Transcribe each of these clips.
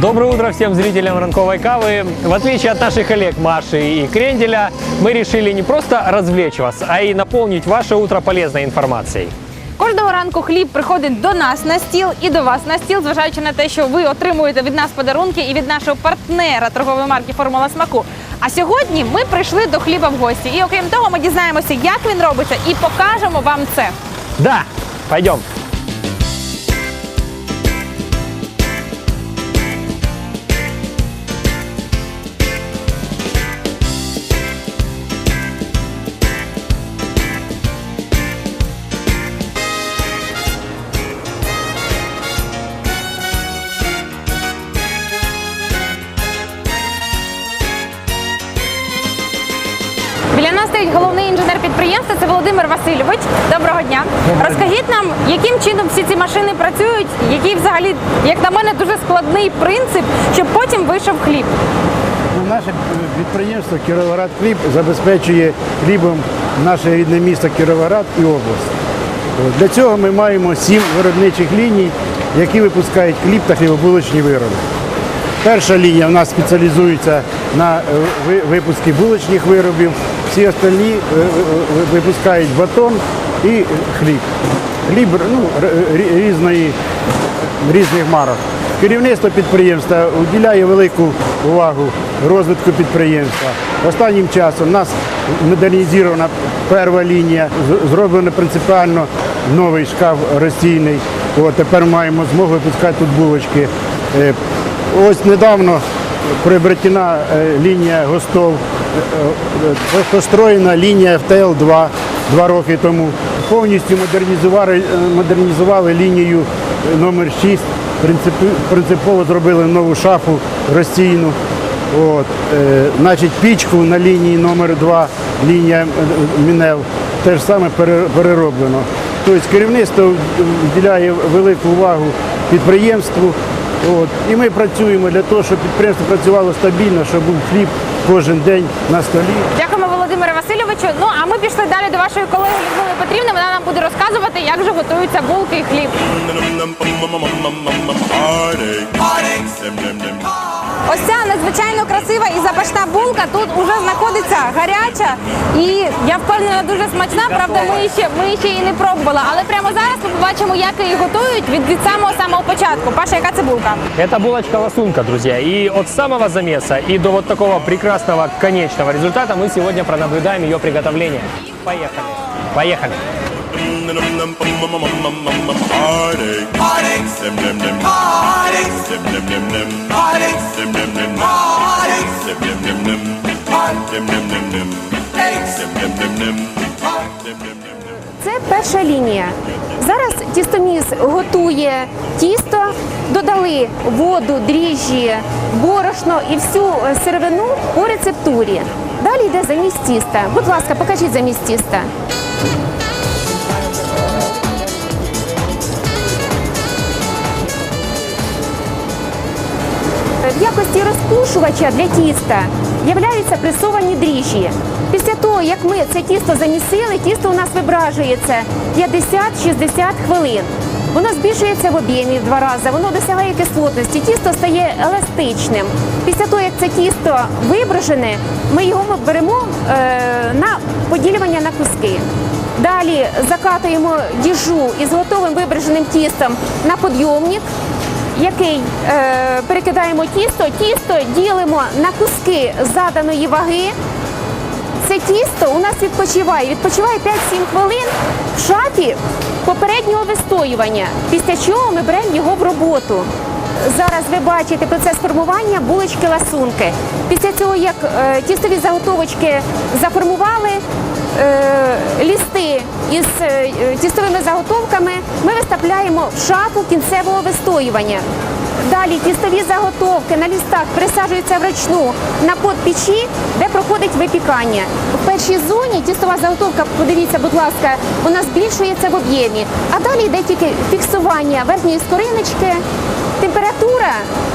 Доброе утро всем зрителям ранковой кавы. В отличие от наших коллег Маши и Кренделя, мы решили не просто развлечь вас, а и наполнить ваше утро полезной информацией. Кожного ранку хліб приходить до нас на стіл і до вас на стіл, зважаючи на те, що ви отримуєте від нас подарунки і від нашого партнера торгової марки Формула смаку. А сьогодні ми прийшли до хліба в гості. І окрім того, ми дізнаємося, як він робиться, і покажемо вам це. Да, пойдем. Підприємства. Це Володимир Васильович. Доброго дня. Розкажіть нам, яким чином всі ці машини працюють, який взагалі, як на мене, дуже складний принцип, щоб потім вийшов хліб. Ну, Наше підприємство Кіровоград Хліб забезпечує хлібом наше рідне місто Кіровоград і область. Для цього ми маємо сім виробничих ліній, які випускають хліб та хлібобулочні вироби. Перша лінія в нас спеціалізується на е, ви- булочних виробів, всі остальні е, е, випускають батон і хліб. Хліб ну, різної різних марок. Керівництво підприємства уділяє велику увагу розвитку підприємства. Останнім часом у нас модернізована перша лінія, зроблено принципіально новий шкаф розстійний. От, тепер маємо змогу випускати тут булочки. Ось недавно приобретена е, лінія Гостов, е, е, построєна лінія ФТЛ-2 два роки тому. Повністю модернізували, модернізували лінію номер 6 принципово зробили нову шафу розстійну. От, е, значить, пічку на лінії номер 2 лінія Мінел, те ж саме пере- перероблено. Тобто керівництво вділяє велику увагу підприємству. От, і ми працюємо для того, щоб підприємство працювало стабільно, щоб був хліб кожен день на столі. Дякуємо Володимире Васильовичу. Ну а ми пішли далі до вашої колеги Людмили Петрівни. Вона нам буде розказувати, як же готуються булки і хліб. Ось ця надзвичайно красива і запашна булка тут уже знаходиться гаряча і я впевнена дуже смачна. Правда, ми ще ми ще її не пробували. Але прямо зараз ми побачимо, як її готують від, від самого самого початку. Паша, яка це булка? Это булочка-ласунка, друзья. И от самого замеса и до вот такого прекрасного конечного результата мы сегодня пронаблюдаем ее приготовление. Поехали. Поехали. Це перша лінія. Зараз тістоміс готує тісто, додали воду, дріжджі, борошно і всю сировину по рецептурі. Далі йде замість тіста. Будь ласка, покажіть замість тіста. В якості розпушувача для тіста являються пресовані дріжджі. Після того, як ми це тісто замісили, тісто у нас вибражується 50-60 хвилин. Воно збільшується в об'ємі в два рази, воно досягає кислотності, тісто стає еластичним. Після того, як це тісто вибражене, ми його беремо е, на поділювання на куски. Далі закатуємо діжу із готовим вибраженим тістом на подйомник який е, перекидаємо тісто, тісто ділимо на куски заданої ваги. Це тісто у нас відпочиває. Відпочиває 5-7 хвилин в шафі попереднього вистоювання, після чого ми беремо його в роботу. Зараз ви бачите процес формування булочки ласунки. Після цього, як е, тістові заготовочки заформували, е, лісти із е, тістовими заготовками ми виставляємо в шафу кінцевого вистоювання. Далі тістові заготовки на лістах присаджуються вручну на подпічі, де проходить випікання. В першій зоні тістова заготовка, подивіться, будь ласка, вона збільшується в об'ємі. А далі йде тільки фіксування верхньої скориночки.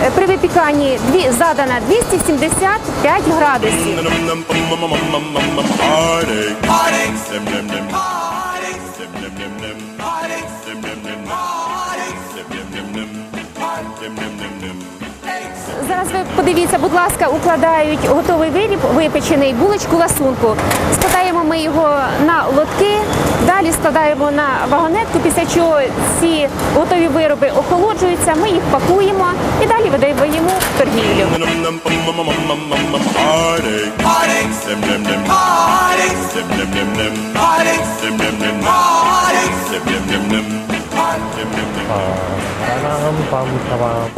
Е, при випіканні задано задана 275 градусів. Зараз ви подивіться, будь ласка, укладають готовий виріб, випечений булочку ласунку. Складаємо ми його на лотки, далі складаємо на вагонетку, після чого ці готові вироби охолоджуються, ми їх пакуємо і далі видаємо в торгівлю.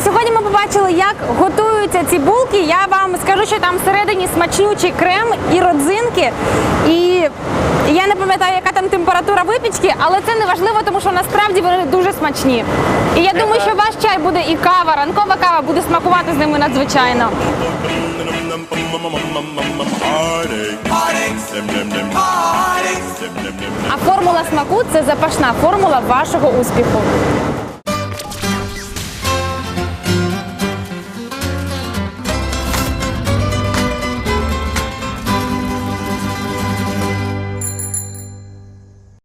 Сьогодні ми побачили, як готуються ці булки. Я вам скажу, що там всередині смачнючий крем і родзинки. І я не пам'ятаю, яка там температура випічки, але це не важливо, тому що насправді вони дуже смачні. І я думаю, що ваш чай буде і кава, ранкова кава буде смакувати з ними надзвичайно. Heartache. Heartache. А формула смаку це запашна формула вашого успіху.